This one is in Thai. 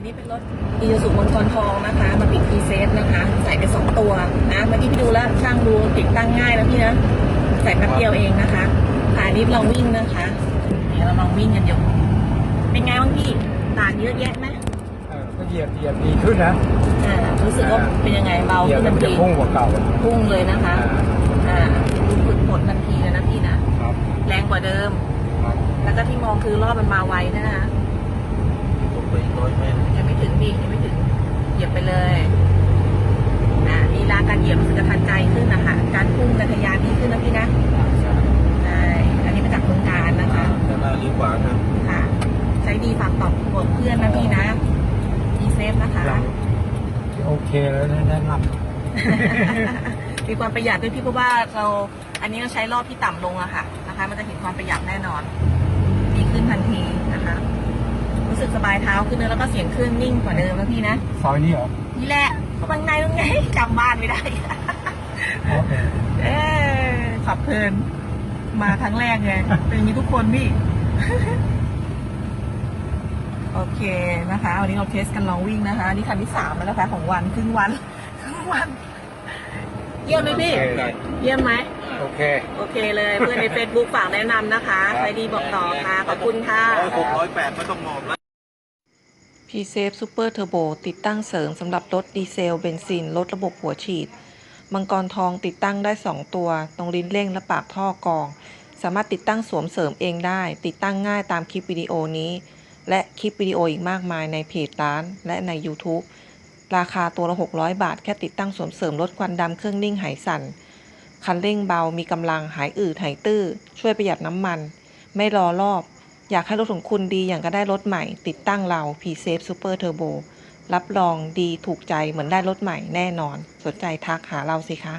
อันนี้เป็นรถอีซูซูมังกรทองนะคะ มาปิดพรีเซตนะคะ ใส่ไปสองตัวนะเมื่อกี้พี่ดูแล้วช่างดูติดตั้งง่ายนะพี่นะใส่แป๊บเดียวเองนะคะขานิดลองวิ่งนะคะเดี๋ยวเราลองวิ่งกันอยู่เป็นไงบ้างพี่ต่างเยอะแยะไหมเออก็เหยียบเหยียบดีขึ้นนะอ่ารู้สึกว่าเป็นยังไงเบาเหยียบขึ้นแล้วทัมันนจะทีพุ่งกว่าเก่าพุ่งเลยนะคะอ่าฝึกผลทันทีเลยนะพี่นะ ครับแรงกว่าเดิม ครับแล้วก็ที่มองคือรอบมันมาไวนะนะคะลง ไปอีกร้อยเมตรยังไม่ถึงพี่ยังไม่ถึงเหยียบไปเลยนะลีลาการเหยียบรู้สึกจะทันใจขึ้นนะคะการพุ่งการทะยานดีขึ้นนะพี่นะใช่อันนี้มาจากโครงการนะคะด้านหน้าหรือขวาครับค่ะใช้ดีฝากตอบบอกเพื่อนนะพี่นะดีเซฟนะคะเราโอเคแล้วนะแนะนมีความประหยัดด้วยพี่เพราะว่าเราอันนี้เราใช้รอบที่ต่ำลงอะค่ะนะคะ มันจะเห็นความประหยัดแน่นอน ดีขึ้นทันทีนะคะรู้ สึกสบายเท้าขึ้นเลยแล้วก็เสียงเครื่องนิ่งกว่าเดิมแล้วพี่นะำซอยนี้เหรอ นี่แหละบางในบางไงจำบ้านไม่ได้ โอเค เอ๊ขับเพลิน มาครั้งแรกไงเป็นอย่างนี้ทุกคนพี่ โอเคนะคะ วันนี้เราเทสกันลองวิ่งนะคะ นี่คันที่สามแล้วนะคะ ของวันครึ่งวันครึ่งวัน เยี่ยมไหมพี่โอเคเยี่ยมไหม โอเค โอเคเลยเพื่อนใน Facebook ฝากแนะนำนะคะครับใครดีบอกต่อค่ะ ขอบคุณค่ะ ร้อยหกร้อยแปดไม่ต้องมองแล้ว p s a f e Super Turbo ติดตั้งเสริมสำหรับรถดีเซลเบนซินลดระบบหัวฉีด มังกรทองติดตั้งได้ 2 ตัว ตรงลิ้นเร่งและปากท่อกอง สามารถติดตั้งสวมเสริมเองได้ ติดตั้งง่ายตามคลิปวิดีโอนี้ และคลิปวิดีโออีกมากมายในเพจร้าน และใน YouTube ราคาตัวละ 600 บาท แค่ติดตั้งสวมเสริมลดควันดำเครื่องนิ่งหายสั่น คันเร่งเบามีกำลังหายอืดหายตื้อ ช่วยประหยัดน้ำมัน ไม่รอรอบ อยากให้รถของคุณดีอย่างก็ได้รถใหม่ ติดตั้งเรา p s a f e Super Turbo รับรองดีถูกใจเหมือนได้รถใหม่แน่นอน สนใจทักหาเราสิคะ